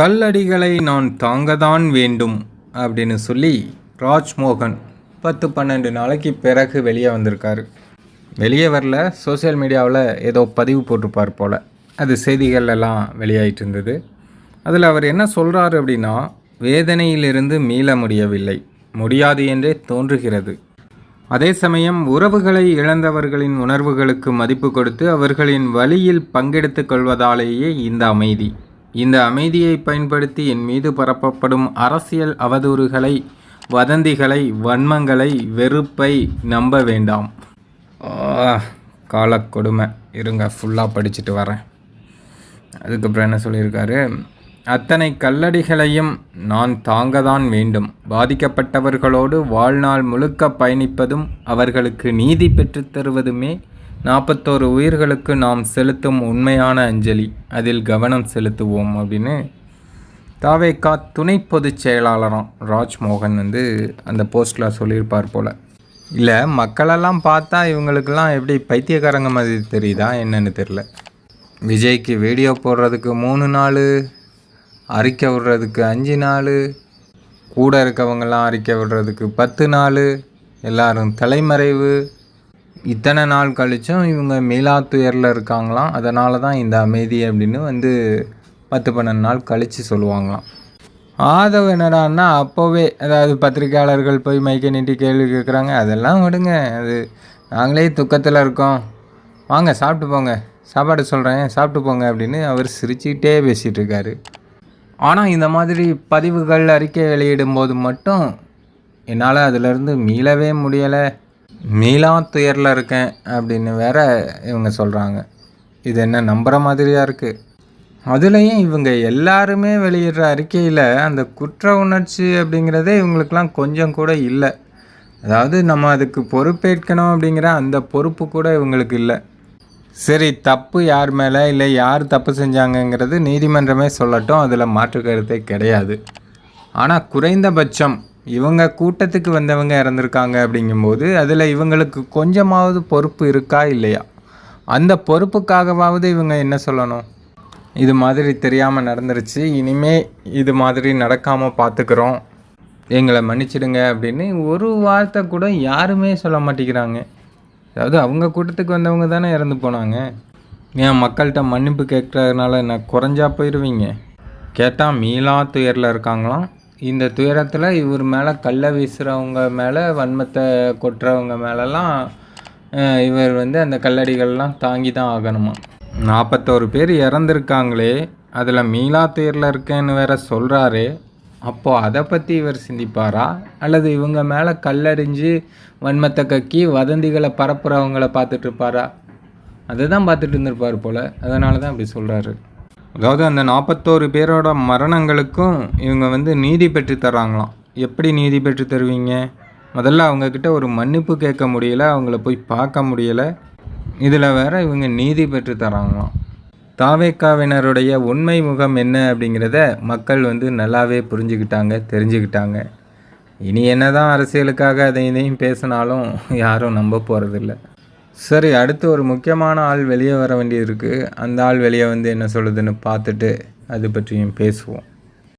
கல்லடிகளை நான் தாங்கதான் வேண்டும் அப்படின்னு சொல்லி ராஜ்மோகன் பத்து பன்னெண்டு நாளைக்கு பிறகு வெளியே வந்திருக்காரு. வெளியே வரல சோஷியல் மீடியாவில் ஏதோ பதிவு போட்டிருப்பார் போல். அது செய்திகள்லெல்லாம் வெளியாயிட்டு இருந்தது. அதில் அவர் என்ன சொல்கிறாரு அப்படின்னா வேதனையிலிருந்து மீள முடியவில்லை. முடியாது என்றே தோன்றுகிறது. அதே சமயம் உறவுகளை இழந்தவர்களின் உணர்வுகளுக்கு மதிப்பு கொடுத்து அவர்களின் வழியில் பங்கெடுத்துக் கொள்வதாலேயே இந்த அமைதி. இந்த அமைதியை பயன்படுத்தி என் மீது பரப்பப்படும் அரசியல் அவதூறுகளை வதந்திகளை வன்மங்களை வெறுப்பை நம்ப வேண்டாம். காலக்கொடுமை இருங்க ஃபுல்லாக படிச்சுட்டு வரேன். அதுக்கப்புறம் என்ன சொல்லியிருக்காரு? அத்தனை கல்லடிகளையும் நான் தாங்க தான் வேண்டும். பாதிக்கப்பட்டவர்களோடு வாழ்நாள் முழுக்க பயணிப்பதும் அவர்களுக்கு நீதி பெற்றுத் தருவதுமே நாற்பத்தோரு உயிர்களுக்கு நாம் செலுத்தும் உண்மையான அஞ்சலி அதில் கவனம் செலுத்துவோம் அப்படின்னு தாவேக்கா துணை பொதுச் செயலாளராம் ராஜ்மோகன் வந்து அந்த போஸ்ட்டில் சொல்லியிருப்பார் போல். இல்லை மக்களெல்லாம் பார்த்தா இவங்களுக்கெல்லாம் எப்படி பைத்தியக்காரங்க மாதிரி தெரியுதா என்னன்னு தெரில விஜய்க்கு வீடியோ போடுறதுக்கு மூணு நாள் அறிக்கை விடுறதுக்கு அஞ்சு நாள் கூட இருக்கவங்கெல்லாம் அறிக்கை விடுறதுக்கு பத்து நாள் எல்லாரும் தலைமறைவு இத்தனை நாள் கழிச்சும் இவங்க மீளாத்துயரில் இருக்காங்களாம். அதனால தான் இந்த அமைதி அப்படின்னு வந்து பத்து பன்னெண்டு நாள் கழித்து சொல்லுவாங்களாம். ஆதவ் என்னடான்னா அப்போவே அதாவது பத்திரிக்கையாளர்கள் போய் மைக்கை நீட்டி கேள்வி கேட்குறாங்க அதெல்லாம் விடுங்க. அது நாங்களே துக்கத்தில் இருக்கோம். வாங்க சாப்பிட்டு போங்க. சாப்பாடு சொல்கிறேன் சாப்பிட்டு போங்க அப்படின்னு அவர் சிரிச்சுக்கிட்டே பேசிகிட்டு இருக்காரு. ஆனால் இந்த மாதிரி பதிவுகள் அறிக்கை வெளியிடும்போது மட்டும் என்னால் அதிலிருந்து மீளவே முடியலை. மீளா துயரில் இருக்கேன் அப்படின்னு வேற இவங்க சொல்கிறாங்க இது என்ன நம்புகிற மாதிரியாக இருக்குது அதுலேயும் இவங்க எல்லாருமே வெளியிடுற அறிக்கையில் அந்த குற்ற உணர்ச்சி அப்படிங்கிறதே இவங்களுக்கெல்லாம் கொஞ்சம் கூட இல்லை. அதாவது நம்ம அதுக்கு பொறுப்பேற்கணும் அப்படிங்கிற அந்த பொறுப்பு கூட இவங்களுக்கு இல்லை. சரி தப்பு யார் மேலே இல்லை யார் தப்பு செஞ்சாங்கங்கிறது நீதிமன்றமே சொல்லட்டும் அதில் மாற்று கருத்தே கிடையாது. ஆனால் குறைந்தபட்சம் இவங்க கூட்டத்துக்கு வந்தவங்க இறந்துருக்காங்க அப்படிங்கும்போது அதில் இவங்களுக்கு கொஞ்சமாவது பொறுப்பு இருக்கா இல்லையா? அந்த பொறுப்புக்காகவாவது இவங்க என்ன சொல்லணும்? இது மாதிரி தெரியாமல் நடந்துருச்சு. இனிமே இது மாதிரி நடக்காமல் பார்த்துக்கிறோம் எங்களை மன்னிச்சிடுங்க அப்படின்னு ஒரு வார்த்தை கூட யாருமே சொல்ல மாட்டேங்கிறாங்க. அதாவது அவங்க கூட்டத்துக்கு வந்தவங்க தானே இறந்து போனாங்க. ஏன் மக்கள்கிட்ட மன்னிப்பு கேட்கறதுனால என்ன குறைஞ்சா போயிடுவீங்க கேட்டால் மீளா துயரில் இருக்காங்களாம். இந்த துயரத்தில் இவர் மேலே கல்லை வீசுகிறவங்க மேலே வன்மத்தை கொட்டுறவங்க மேலெல்லாம் இவர் வந்து அந்த கல்லடிகள்லாம் தாங்கி தான் ஆகணுமா? நாற்பத்தோரு பேர் இறந்துருக்காங்களே அதில் மீளா துயரில் இருக்கேன்னு வேற சொல்கிறாரு அப்போது அதை பற்றி இவர் சிந்திப்பாரா? அல்லது இவங்க மேலே கல்லறிஞ்சு வன்மத்தை கக்கி வதந்திகளை பரப்புகிறவங்கள பார்த்துட்டு இருப்பாரா? அதை தான் பார்த்துட்டு இருந்திருப்பார் போல். அதனால தான் அப்படி சொல்கிறாரு அதாவது அந்த நாற்பத்தோரு பேரோட மரணங்களுக்கும் இவங்க வந்து நீதி பெற்று தர்றாங்களாம். எப்படி நீதி பெற்று தருவீங்க? முதல்ல அவங்கக்கிட்ட ஒரு மன்னிப்பு கேட்க முடியல அவங்கள போய் பார்க்க முடியல. இதில் வேற இவங்க நீதி பெற்று தராங்களாம் தாவேக்காவினருடைய உண்மை முகம் என்ன அப்படிங்கிறத மக்கள் வந்து நல்லாவே புரிஞ்சுக்கிட்டாங்க தெரிஞ்சுக்கிட்டாங்க. இனி என்ன தான் அரசியலுக்காக அதை இதையும் பேசினாலும் யாரும் நம்ப போகிறதில்ல சரி அடுத்து ஒரு முக்கியமான ஆள் வெளியே வர வேண்டியது இருக்குது அந்த ஆள் வெளியே வந்து என்ன சொல்லுதுன்னு பார்த்துட்டு அது பற்றியும் பேசுவோம்.